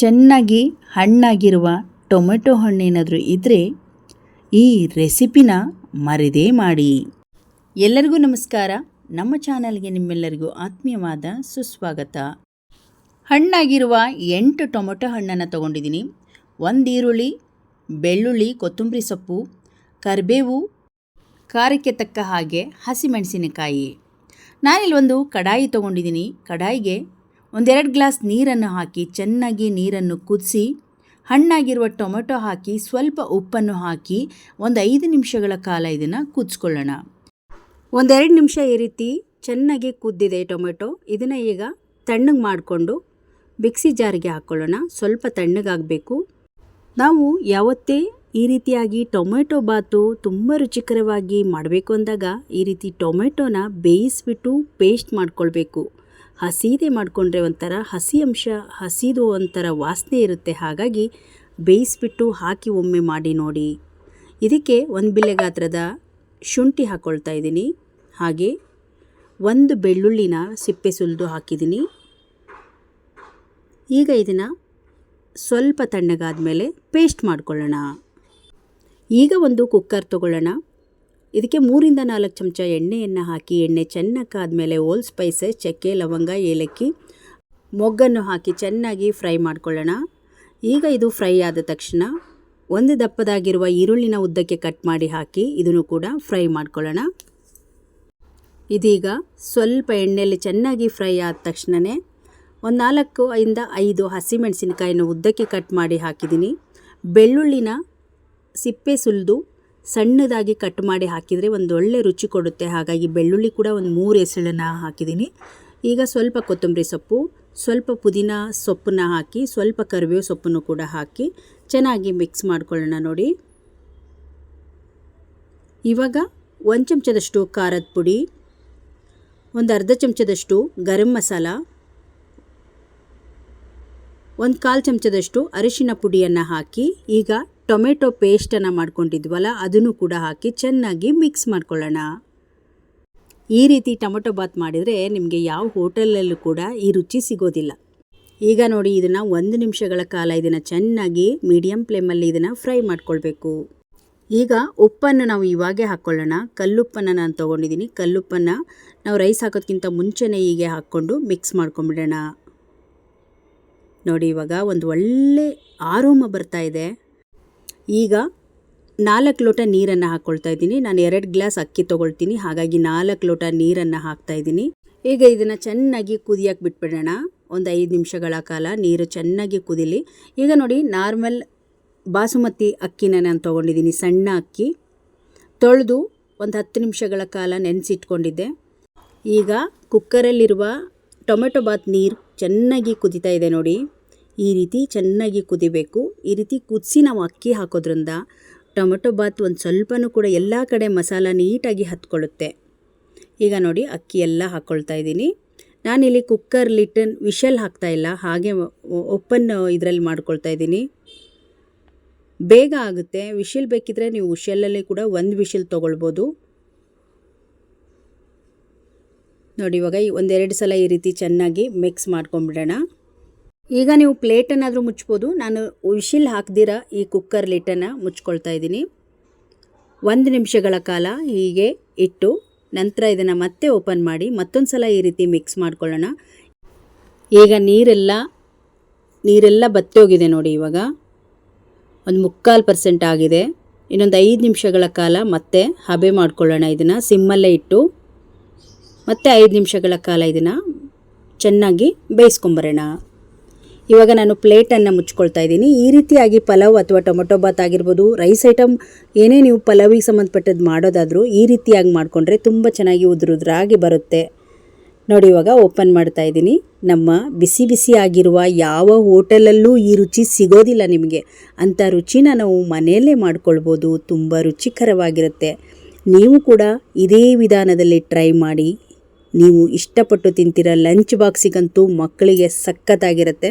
ಚೆನ್ನಾಗಿ ಹಣ್ಣಾಗಿರುವ ಟೊಮೆಟೊ ಹಣ್ಣೇನಾದರೂ ಇದ್ದರೆ ಈ ರೆಸಿಪಿನ ಮರೆದೇ ಮಾಡಿ. ಎಲ್ಲರಿಗೂ ನಮಸ್ಕಾರ. ನಮ್ಮ ಚಾನಲ್ಗೆ ನಿಮ್ಮೆಲ್ಲರಿಗೂ ಆತ್ಮೀಯವಾದ ಸುಸ್ವಾಗತ. ಹಣ್ಣಾಗಿರುವ ಎಂಟು ಟೊಮೆಟೊ ಹಣ್ಣನ್ನು ತಗೊಂಡಿದ್ದೀನಿ. ಒಂದು ಈರುಳ್ಳಿ, ಬೆಳ್ಳುಳ್ಳಿ, ಕೊತ್ತಂಬರಿ ಸೊಪ್ಪು, ಕರಿಬೇವು, ಖಾರಕ್ಕೆ ತಕ್ಕ ಹಾಗೆ ಹಸಿಮೆಣಸಿನಕಾಯಿ. ನಾನಿಲ್ಲಿ ಒಂದು ಕಡಾಯಿ ತೊಗೊಂಡಿದ್ದೀನಿ. ಕಡಾಯಿಗೆ ಒಂದೆರಡು ಗ್ಲಾಸ್ ನೀರನ್ನು ಹಾಕಿ ಚೆನ್ನಾಗಿ ನೀರನ್ನು ಕುದಿಸಿ, ಹಣ್ಣಾಗಿರುವ ಟೊಮೆಟೊ ಹಾಕಿ, ಸ್ವಲ್ಪ ಉಪ್ಪನ್ನು ಹಾಕಿ ಒಂದು ಐದು ನಿಮಿಷಗಳ ಕಾಲ ಇದನ್ನು ಕುದಿಸ್ಕೊಳ್ಳೋಣ. ಒಂದೆರಡು ನಿಮಿಷ ಈ ರೀತಿ ಚೆನ್ನಾಗಿ ಕುದ್ದಿದೆ ಟೊಮೆಟೊ. ಇದನ್ನು ಈಗ ತಣ್ಣಗೆ ಮಾಡಿಕೊಂಡು ಮಿಕ್ಸಿ ಜಾರಿಗೆ ಹಾಕ್ಕೊಳ್ಳೋಣ ಸ್ವಲ್ಪ ತಣ್ಣಗಾಗಬೇಕು. ನಾವು ಯಾವತ್ತೇ ಈ ರೀತಿಯಾಗಿ ಟೊಮೆಟೊ ಬಾತು ತುಂಬ ರುಚಿಕರವಾಗಿ ಮಾಡಬೇಕು ಅಂದಾಗ ಈ ರೀತಿ ಟೊಮೆಟೊನ ಬೇಯಿಸ್ಬಿಟ್ಟು ಪೇಸ್ಟ್ ಮಾಡ್ಕೊಳ್ಬೇಕು. ಹಸಿದೇ ಮಾಡಿಕೊಂಡ್ರೆ ಒಂಥರ ಹಸಿ ಅಂಶ, ಹಸಿದು ಒಂಥರ ವಾಸನೆ ಇರುತ್ತೆ. ಹಾಗಾಗಿ ಬೇಯಿಸ್ಬಿಟ್ಟು ಹಾಕಿ ಒಮ್ಮೆ ಮಾಡಿ ನೋಡಿ. ಇದಕ್ಕೆ ಒಂದು ಬಿಲ್ಲೆ ಗಾತ್ರದ ಶುಂಠಿ ಹಾಕ್ಕೊಳ್ತಾ ಇದ್ದೀನಿ. ಹಾಗೆ ಒಂದು ಬೆಳ್ಳುಳ್ಳಿನ ಸಿಪ್ಪೆ ಸುಲಿದು ಹಾಕಿದ್ದೀನಿ. ಈಗ ಇದನ್ನು ಸ್ವಲ್ಪ ತಣ್ಣಗಾದ ಮೇಲೆ ಪೇಸ್ಟ್ ಮಾಡ್ಕೊಳ್ಳೋಣ. ಈಗ ಒಂದು ಕುಕ್ಕರ್ ತೊಗೊಳ್ಳೋಣ. ಇದಕ್ಕೆ ಮೂರಿಂದ ನಾಲ್ಕು ಚಮಚ ಎಣ್ಣೆಯನ್ನು ಹಾಕಿ, ಎಣ್ಣೆ ಚೆನ್ನಾಗಿ ಕಾದ್ಮೇಲೆ ಓಲ್ ಸ್ಪೈಸಸ್ ಚಕ್ಕೆ, ಲವಂಗ, ಏಲಕ್ಕಿ ಮೊಗ್ಗನ್ನು ಹಾಕಿ ಚೆನ್ನಾಗಿ ಫ್ರೈ ಮಾಡ್ಕೊಳ್ಳೋಣ. ಈಗ ಇದು ಫ್ರೈ ಆದ ತಕ್ಷಣ ಒಂದು ದಪ್ಪದಾಗಿರುವ ಈರುಳ್ಳಿನ ಉದ್ದಕ್ಕೆ ಕಟ್ ಮಾಡಿ ಹಾಕಿ ಇದನ್ನು ಕೂಡ ಫ್ರೈ ಮಾಡ್ಕೊಳ್ಳೋಣ. ಇದೀಗ ಸ್ವಲ್ಪ ಎಣ್ಣೆಯಲ್ಲಿ ಚೆನ್ನಾಗಿ ಫ್ರೈ ಆದ ತಕ್ಷಣವೇ ಒಂದು ನಾಲ್ಕು ಇಂದ ಐದು ಹಸಿಮೆಣಸಿನಕಾಯಿನ ಉದ್ದಕ್ಕೆ ಕಟ್ ಮಾಡಿ ಹಾಕಿದ್ದೀನಿ. ಬೆಳ್ಳುಳ್ಳಿನ ಸಿಪ್ಪೆ ಸುಲಿದು ಸಣ್ಣದಾಗಿ ಕಟ್ ಮಾಡಿ ಹಾಕಿದರೆ ಒಂದು ಒಳ್ಳೆ ರುಚಿ ಕೊಡುತ್ತೆ. ಹಾಗಾಗಿ ಬೆಳ್ಳುಳ್ಳಿ ಕೂಡ ಒಂದು ಮೂರು ಎಸಳನ್ನು ಹಾಕಿದ್ದೀನಿ. ಈಗ ಸ್ವಲ್ಪ ಕೊತ್ತಂಬರಿ ಸೊಪ್ಪು, ಸ್ವಲ್ಪ ಪುದೀನ ಸೊಪ್ಪನ್ನ ಹಾಕಿ, ಸ್ವಲ್ಪ ಕರಿಬೇವು ಸೊಪ್ಪನ್ನು ಕೂಡ ಹಾಕಿ ಚೆನ್ನಾಗಿ ಮಿಕ್ಸ್ ಮಾಡ್ಕೊಳ್ಳೋಣ ನೋಡಿ. ಇವಾಗ ಒಂದು ಚಮಚದಷ್ಟು ಖಾರದ ಪುಡಿ, ಒಂದು ಅರ್ಧ ಚಮಚದಷ್ಟು ಗರಂ ಮಸಾಲ, ಒಂದು ಕಾಲು ಚಮಚದಷ್ಟು ಅರಿಶಿನ ಪುಡಿಯನ್ನು ಹಾಕಿ ಈಗ ಟೊಮೆಟೊ ಪೇಸ್ಟನ್ನು ಮಾಡ್ಕೊಂಡಿದ್ವಲ್ಲ, ಅದನ್ನು ಕೂಡ ಹಾಕಿ ಚೆನ್ನಾಗಿ ಮಿಕ್ಸ್ ಮಾಡ್ಕೊಳ್ಳೋಣ. ಈ ರೀತಿ ಟೊಮೆಟೊ ಬಾತ್ ಮಾಡಿದರೆ ನಿಮಗೆ ಯಾವ ಹೋಟೆಲಲ್ಲೂ ಕೂಡ ಈ ರುಚಿ ಸಿಗೋದಿಲ್ಲ. ಈಗ ನೋಡಿ, ಇದನ್ನು ಒಂದು ನಿಮಿಷಗಳ ಕಾಲ ಇದನ್ನು ಚೆನ್ನಾಗಿ ಮೀಡಿಯಮ್ ಫ್ಲೇಮಲ್ಲಿ ಇದನ್ನು ಫ್ರೈ ಮಾಡ್ಕೊಳ್ಬೇಕು. ಈಗ ಉಪ್ಪನ್ನು ನಾವು ಇವಾಗೇ ಹಾಕ್ಕೊಳ್ಳೋಣ ಕಲ್ಲುಪ್ಪನ್ನು ನಾನು ತೊಗೊಂಡಿದ್ದೀನಿ. ಕಲ್ಲುಪ್ಪನ್ನು ನಾವು ರೈಸ್ ಹಾಕೋದ್ಕಿಂತ ಮುಂಚೆನೇ ಹೀಗೆ ಹಾಕ್ಕೊಂಡು ಮಿಕ್ಸ್ ಮಾಡ್ಕೊಂಬಿಡೋಣ. ನೋಡಿ, ಇವಾಗ ಒಂದು ಒಳ್ಳೆ ಆರೋಮ ಬರ್ತಾ ಇದೆ. ಈಗ ನಾಲ್ಕು ಲೋಟ ನೀರನ್ನು ಹಾಕ್ಕೊಳ್ತಾ ಇದ್ದೀನಿ. ನಾನು ಎರಡು ಗ್ಲಾಸ್ ಅಕ್ಕಿ ತೊಗೊಳ್ತೀನಿ. ಹಾಗಾಗಿ ನಾಲ್ಕು ಲೋಟ ನೀರನ್ನು ಹಾಕ್ತಾ ಇದ್ದೀನಿ. ಈಗ ಇದನ್ನು ಚೆನ್ನಾಗಿ ಕುದಿಯಕ್ಕೆ ಬಿಟ್ಬಿಡೋಣ. ಒಂದು ಐದು ನಿಮಿಷಗಳ ಕಾಲ ನೀರು ಚೆನ್ನಾಗಿ ಕುದಿಲಿ. ಈಗ ನೋಡಿ, ನಾರ್ಮಲ್ ಬಾಸುಮತಿ ಅಕ್ಕಿನ ನಾನು ತೊಗೊಂಡಿದ್ದೀನಿ, ಸಣ್ಣ ಅಕ್ಕಿ. ತೊಳೆದು ಒಂದು ಹತ್ತು ನಿಮಿಷಗಳ ಕಾಲ ನೆನೆಸಿಟ್ಕೊಂಡಿದ್ದೆ. ಈಗ ಕುಕ್ಕರಲ್ಲಿರುವ ಟೊಮೆಟೊ ಬಾತ್ ನೀರು ಚೆನ್ನಾಗಿ ಕುದಿತಾ ಇದೆ ನೋಡಿ. ಈ ರೀತಿ ಚೆನ್ನಾಗಿ ಕುದಿಬೇಕು. ಈ ರೀತಿ ಕುದಿಸಿ ನಾವು ಅಕ್ಕಿ ಹಾಕೋದ್ರಿಂದ ಟೊಮೆಟೊ ಬಾತ್ ಒಂದು ಸ್ವಲ್ಪನೂ ಕೂಡ ಎಲ್ಲ ಕಡೆ ಮಸಾಲ ನೀಟಾಗಿ ಹತ್ಕೊಳ್ಳುತ್ತೆ. ಈಗ ನೋಡಿ ಅಕ್ಕಿ ಎಲ್ಲ ಹಾಕ್ಕೊಳ್ತಾ ಇದ್ದೀನಿ. ನಾನಿಲ್ಲಿ ಕುಕ್ಕರ್ ಲಿಟನ್ ವಿಷಲ್ ಹಾಕ್ತಾ ಇಲ್ಲ, ಹಾಗೆ ಓಪನ್ ಇದರಲ್ಲಿ ಮಾಡ್ಕೊಳ್ತಾ ಇದ್ದೀನಿ. ಬೇಗ ಆಗುತ್ತೆ. ವಿಷಲ್ ಬೇಕಿದ್ರೆ ನೀವು ವಿಷಲಲ್ಲಿ ಕೂಡ ಒಂದು ವಿಷಲ್ ತೊಗೊಳ್ಬೋದು. ನೋಡಿ ಇವಾಗ ಒಂದೆರಡು ಸಲ ಈ ರೀತಿ ಚೆನ್ನಾಗಿ ಮಿಕ್ಸ್ ಮಾಡ್ಕೊಂಬಿಡೋಣ. ಈಗ ನೀವು ಪ್ಲೇಟನ್ನಾದರೂ ಮುಚ್ಬೋದು. ನಾನು ವಿಶಿಲ್ ಹಾಕ್ದಿರ ಈ ಕುಕ್ಕರ್ ಲಿಟನ್ನು ಮುಚ್ಕೊಳ್ತಾ ಇದ್ದೀನಿ. ಒಂದು ನಿಮಿಷಗಳ ಕಾಲ ಹೀಗೆ ಇಟ್ಟು ನಂತರ ಇದನ್ನು ಮತ್ತೆ ಓಪನ್ ಮಾಡಿ ಮತ್ತೊಂದು ಸಲ ಈ ರೀತಿ ಮಿಕ್ಸ್ ಮಾಡ್ಕೊಳ್ಳೋಣ. ಈಗ ನೀರೆಲ್ಲ ನೀರೆಲ್ಲ ಬತ್ತೋಗಿದೆ ನೋಡಿ ಇವಾಗ. ಒಂದು ಮುಕ್ಕಾಲು ಪರ್ಸೆಂಟ್ ಆಗಿದೆ. ಇನ್ನೊಂದು ಐದು ನಿಮಿಷಗಳ ಕಾಲ ಮತ್ತೆ ಹಬೆ ಮಾಡ್ಕೊಳ್ಳೋಣ ಇದನ್ನು. ಸಿಮ್ಮಲ್ಲೇ ಇಟ್ಟು ಮತ್ತೆ ಐದು ನಿಮಿಷಗಳ ಕಾಲ ಇದನ್ನು ಚೆನ್ನಾಗಿ ಬೇಯಿಸ್ಕೊಂಬರೋಣ. ಇವಾಗ ನಾನು ಪ್ಲೇಟನ್ನು ಮುಚ್ಕೊಳ್ತಾ ಇದ್ದೀನಿ. ಈ ರೀತಿಯಾಗಿ ಪಲಾವ್ ಅಥವಾ ಟೊಮೊಟೊ ಬಾತ್ ಆಗಿರ್ಬೋದು, ರೈಸ್ ಐಟಮ್, ಏನೇ ನೀವು ಪಲಾವಿಗೆ ಸಂಬಂಧಪಟ್ಟದ್ದು ಮಾಡೋದಾದರೂ ಈ ರೀತಿಯಾಗಿ ಮಾಡಿಕೊಂಡ್ರೆ ತುಂಬ ಚೆನ್ನಾಗಿ ಉದುರುದ್ರಾಗಿ ಬರುತ್ತೆ. ನೋಡಿ, ಇವಾಗ ಓಪನ್ ಮಾಡ್ತಾ ಇದ್ದೀನಿ. ನಮ್ಮ ಬಿಸಿ ಬಿಸಿ ಆಗಿರುವ ಯಾವ ಹೋಟೆಲಲ್ಲೂ ಈ ರುಚಿ ಸಿಗೋದಿಲ್ಲ ನಿಮಗೆ. ಅಂಥ ರುಚಿನ ನಾವು ಮನೆಯಲ್ಲೇ ಮಾಡ್ಕೊಳ್ಬೋದು. ತುಂಬ ರುಚಿಕರವಾಗಿರುತ್ತೆ. ನೀವು ಕೂಡ ಇದೇ ವಿಧಾನದಲ್ಲಿ ಟ್ರೈ ಮಾಡಿ. ನೀವು ಇಷ್ಟಪಟ್ಟು ತಿಂತೀರ, ಲಂಚ್ ಬಾಕ್ಸಿಗಂತೂ ಮಕ್ಕಳಿಗೆ ಸಖತ್ತಾಗಿರುತ್ತೆ.